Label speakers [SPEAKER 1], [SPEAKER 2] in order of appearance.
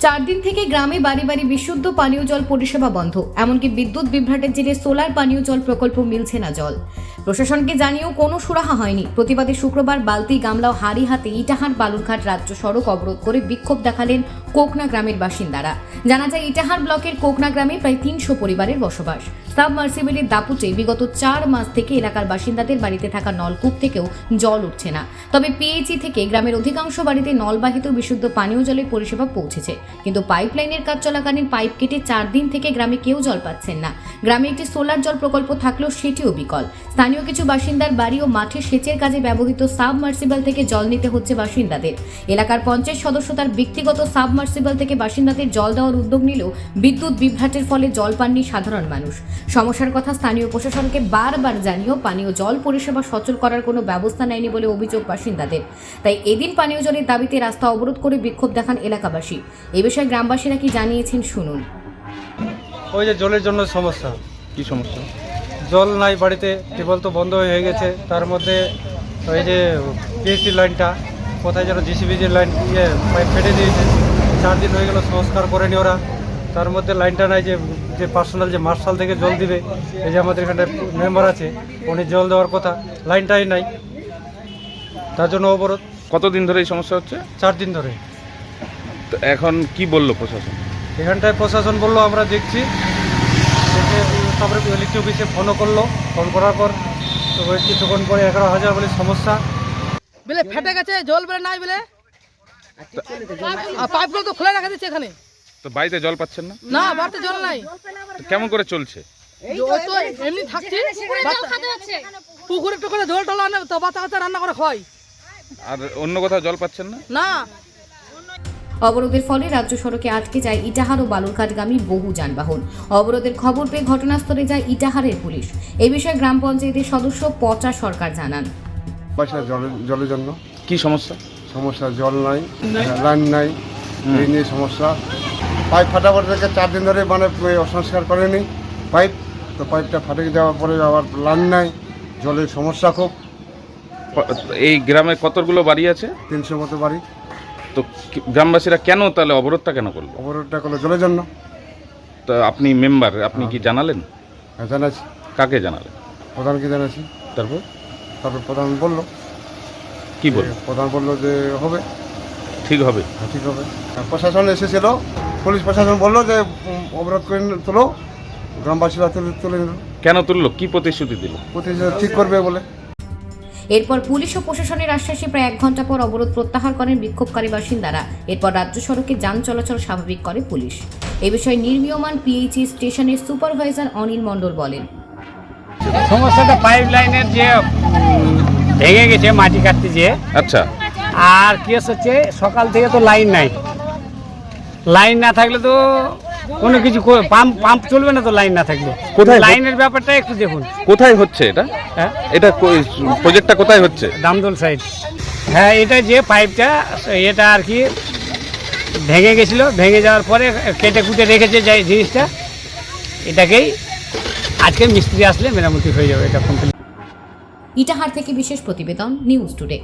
[SPEAKER 1] চার দিন থেকে গ্রামে বাড়ি বাড়ি বিশুদ্ধ পানীয় জল পরিষেবা বন্ধ। এমনকি বিদ্যুৎ বিভ্রাটের জেরে সোলার পানীয় জল প্রকল্প মিলছে না জল। প্রশাসনকে জানিয়েও কোনো সুরাহা হয়নি। প্রতিবাদে শুক্রবার বালতি গামলা ও হাড়ি হাতে ইটাহার বালুরঘাট রাজ্য সড়ক অবরোধ করে বিক্ষোভ দেখালেন কোকনা গ্রামের বাসিন্দারা। জানা যায়, ইটাহার ব্লকের কোকনা গ্রামে প্রায় তিনশো পরিবারের বসবাস। সাবমার্সিবলের দাপুটে বিগত চার মাস থেকে এলাকার বাসিন্দাদের বাড়িতে থাকা নলকূপ থেকেও জল উঠছে না। তবে পিএইচি থেকে গ্রামের অধিকাংশ বাড়িতে নলবাহিত বিশুদ্ধ পানীয় জলের পরিষেবা পৌঁছেছে। কিন্তু পাইপলাইনের কাজ চলাকালীন পাইপ কেটে চার দিন থেকে গ্রামে কেউ জল পাচ্ছেন না। গ্রামে একটি সোলার জল প্রকল্প থাকলেও সেটিও বিকল। স্থানীয় কিছু বাসিন্দার বাড়ি ও মাঠে সেচের কাজে ব্যবহৃত সাবমার্সিবল থেকে জল নিতে হচ্ছে বাসিন্দাদের। এলাকার পঞ্চায়েত সদস্য তার ব্যক্তিগত সাবমার্সিবল থেকে বাসিন্দাদের জল দেওয়ার উদ্যোগ নিলেও বিদ্যুৎ বিভ্রাটের ফলে জল পাননি সাধারণ মানুষ। সমস্যার কথা স্থানীয় প্রশাসনকে বারবার জানিয়েও পানীয় জল পরিষেবা সচল করার কোনো ব্যবস্থা নেয়নি বলে অভিযোগ বাসিন্দাদের। তাই এদিন পানীয় জলের দাবিতে রাস্তা অবরোধ করে বিক্ষোভ দেখান এলাকাবাসী। এ বিষয়ে গ্রামবাসীরা কি জানিয়েছেন শুনুন।
[SPEAKER 2] ওই যে জলের জন্য সমস্যা।
[SPEAKER 3] কি সমস্যা?
[SPEAKER 2] জল নাই বাড়িতে টিউবওয়েল তো বন্ধ হয়ে গেছে। তার মধ্যে ওই যে পিএসসি লাইনটা কোথায় যেন জিসিবি যে লাইন ইয়ে পাইপ ফেটে দিয়েছে। চার দিন হয়ে গেল সংস্কার করেনি ওরা। তার মধ্যে লাইনটা নাই যে যে পার্সোনাল যে মার্শাল থেকে জল দিবে এই যে আমাদের এখানে মেম্বার আছে উনি জল দেওয়ার কথা লাইনটাই নাই। তার জন্য অবরোধ।
[SPEAKER 3] কতদিন ধরে এই সমস্যা হচ্ছে?
[SPEAKER 2] চার দিন ধরে।
[SPEAKER 3] তো এখন কি বলল প্রশাসন?
[SPEAKER 2] এখানটায় প্রশাসন বলল আমরা দেখছি। দেখে তারপরে ইলেকট্রিক অফিসে ফোনও করল। ফোন করার পর তো ওই কিছুক্ষণ পরে এগারো হাজার বলে সমস্যা।
[SPEAKER 4] বলে ফেটে গেছে জল বেলে নাই বলে। আর পাইপগুলো তো খোলা রাখা দিচ্ছে এখানে।
[SPEAKER 3] তো বাড়িতে জল পাচ্ছেন না?
[SPEAKER 4] না বাড়িতে জল নাই।
[SPEAKER 3] কেমন করে চলছে?
[SPEAKER 4] ওই এমনি থাকছি। পুকুরে টুকুরে জল টল আনে তো বাচ্চা কাচ্চা রান্না করে খাওয়াই।
[SPEAKER 3] আর অন্য কোথাও জল পাচ্ছেন না?
[SPEAKER 4] না।
[SPEAKER 1] অবরোধের ফলে রাজ্য সড়কে আটকে যায় ইটাহার ও বালুরঘাটগামী বহু যানবাহন। অবরোধের খবর পেয়ে ঘটনাস্থলে যায় ইটাহারের পুলিশ। এ বিষয়ে গ্রাম পঞ্চায়েতের সদস্য পচা সরকার জানান।
[SPEAKER 5] বাসা জলের জলের জন্য।
[SPEAKER 3] কি সমস্যা?
[SPEAKER 5] সমস্যা জল নাই লাইন নাই এই নিয়ে সমস্যা। পাইপ ফাটা পরে থেকে চার দিন ধরে মানে সংস্কার করেনি। পাইপ তো পাইপটা ফাটে যাওয়ার পরে আবার লাইন নাই জলের সমস্যা খুব।
[SPEAKER 3] এই গ্রামে কতগুলো বাড়ি আছে?
[SPEAKER 5] তিনশো মতো বাড়ি।
[SPEAKER 3] তো গ্রামবাসীরা কেন তাহলে অবরোধটা কেন করল?
[SPEAKER 5] অবরোধটা করল জলের জন্য।
[SPEAKER 3] তো আপনি মেম্বার আপনি কি জানালেন?
[SPEAKER 5] হ্যাঁ, জানাচ্ছি।
[SPEAKER 3] কাকে জানালেন?
[SPEAKER 5] প্রধানকে জানাচ্ছি।
[SPEAKER 3] তারপর?
[SPEAKER 5] তারপর প্রধান বলল।
[SPEAKER 3] কি বল
[SPEAKER 5] প্রধান বলল যে হবে।
[SPEAKER 3] ঠিক হবে?
[SPEAKER 5] হ্যাঁ, ঠিক হবে। আর প্রশাসন এসেছিল। পুলিশ প্রশাসন বলল যে উম, অবরোধ করে নিল- তোলো। গ্রামবাসীরা তুলে তুলে নিল।
[SPEAKER 3] কেন তুললো? কি প্রতিশ্রুতি দিল?
[SPEAKER 5] প্রতিষ্ঠা ঠিক করবে বলে।
[SPEAKER 1] এরপর পুলিশ ও প্রশাসনের আশ্বাসে প্রায় এক ঘণ্টা পর অবরোধ প্রত্যাহার করেন বিক্ষোভকারী বাসিন্দারা। এরপর রাজ্য সড়কে যান চলাচল স্বাভাবিক করে পুলিশ। এ বিষয়ে নির্মীয়মান পিএইচই স্টেশনের সুপারভাইজার অনিল মণ্ডল বলেন।
[SPEAKER 6] সমস্যাটা পাইপ লাইনের যে ভেঙে গেছে মাটি কাটতে যেয়ে
[SPEAKER 3] আচ্ছা।
[SPEAKER 6] আর কেস হচ্ছে সকাল থেকে তো লাইন নাই। লাইন না থাকলে তো কোনো কিছু পাম্প পাম্প চলবে না তো লাইন না থাকলে।
[SPEAKER 3] কোথায়
[SPEAKER 6] লাইনের ব্যাপারটা একটু দেখুন।
[SPEAKER 3] কোথায় হচ্ছে এটা?
[SPEAKER 6] হ্যাঁ?
[SPEAKER 3] এটা প্রজেক্টটা কোথায় হচ্ছে?
[SPEAKER 6] দামদল সাইড হ্যাঁ এটা যে পাইপটা এটা আর কি ভেঙে গেছিল। ভেঙে যাওয়ার পরে কেটে কুটে রেখেছে যে জিনিসটা। এটাকেই আজকে মিস্ত্রি আসলে মেরামতি হয়ে যাবে এটা কমপ্লিট
[SPEAKER 1] ইটাহার থেকে বিশেষ প্রতিবেদন নিউজ টুডে